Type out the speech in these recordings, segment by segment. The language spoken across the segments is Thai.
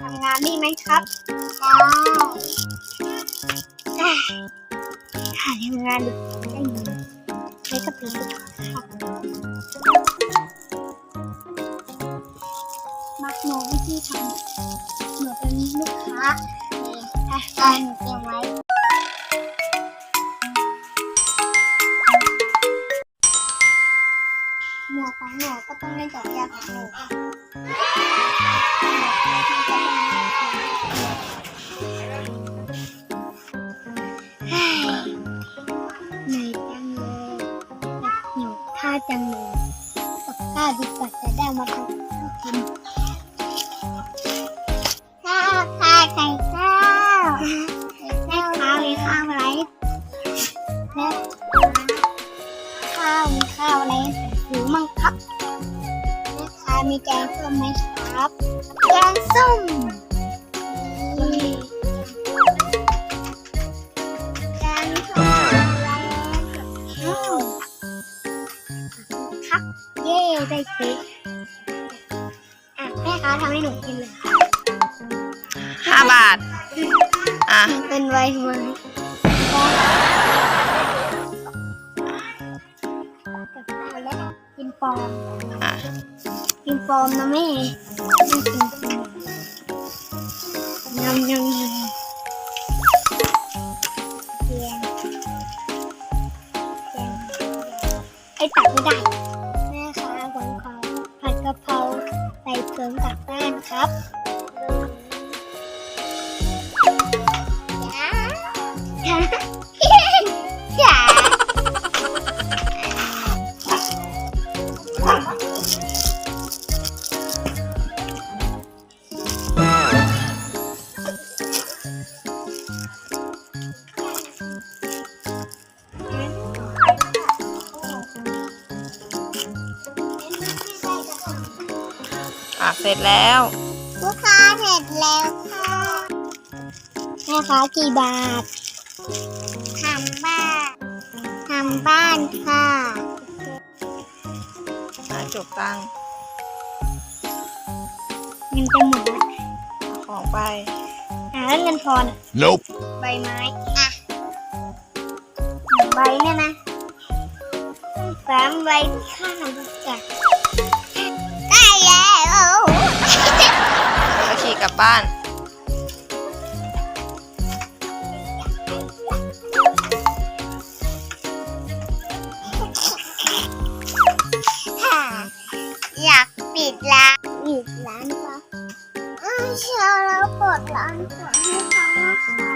ทำงานนี่ไหมครับได้หาทำงานดูได้ไหมใช้กับปีกครับมักโนวิธีทำเหมือนเป็นลูกค้านี่อะอะหนูเตรียมไว้หมวกของหนูก็ต้องเล่นกับยาของหนู ดีกว่าจะได้มาทำกินข้าวข้าไข่ข้าวแม่ข้าวมีข้าวอะไรแม่ข้าวมีข้าวอะไรหรือมั่งครับแม่ค้ามีแกงส้มไหมครับแกงส้ม อะแม่ค้าทำให้หนูกินเลยห้าบาท อะเป็นไวทำไมกับข้าวแล้วกินปอมอะ กินปอมนะแม่ไม่กินปอมยำยำ ใส่เผือกกลับบ้านครับ ร็จแล้ว ลูกค้าเสร็จแล้วค่ะแม่ค้ากี่บาททำบ้านทำบ้านค่ะอะจบตังค์เงินจะหมดละเอาของไปอ่าแล้วเงินทอนอะ Nope. ใบไม้ อะหนึ่งใบเนี่ยนะสามใบข้าวจ้ะไบ้านอยากปิดร้านปิดร้านปะอ้าวเชียวแล้วเปิดร้านก่อนให้เขานะคะ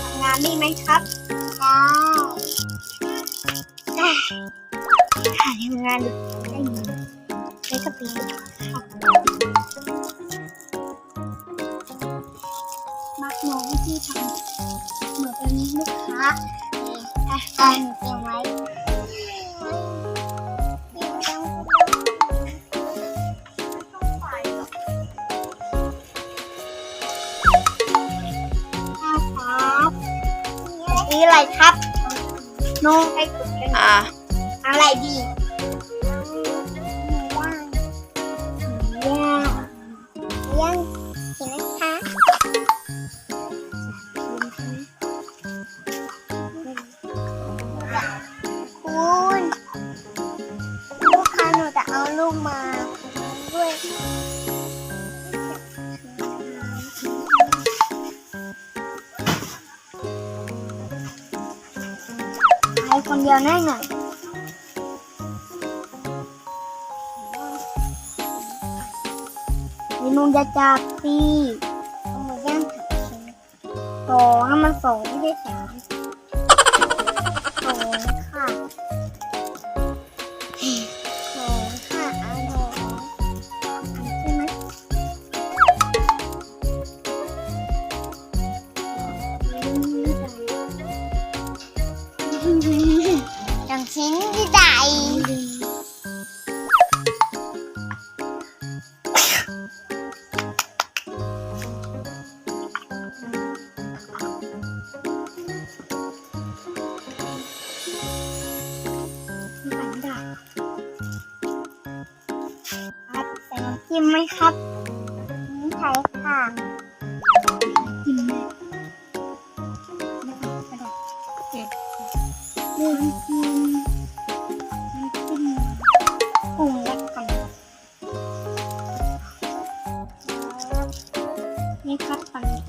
ทำงานนี่ไหมครับได้ได้หาทำงานดู ได้ไหมใช้กับปีกครับมักโนวิธีทำเหมือนเป็นลูกค้าอะอะหนูเตรียมไว้นี่อะไรครับโน้ให้กดกันอะอะไรดี เดียวแน่หน่อยเมนูยาจาปีเอามาย่างถักชิ้นสองให้มันสองไม่ใช่สามสองค่ะ ชิ้นใหญ่ินไหมครับไม่ใช่ค่ะกินไหมไม่กิน nem.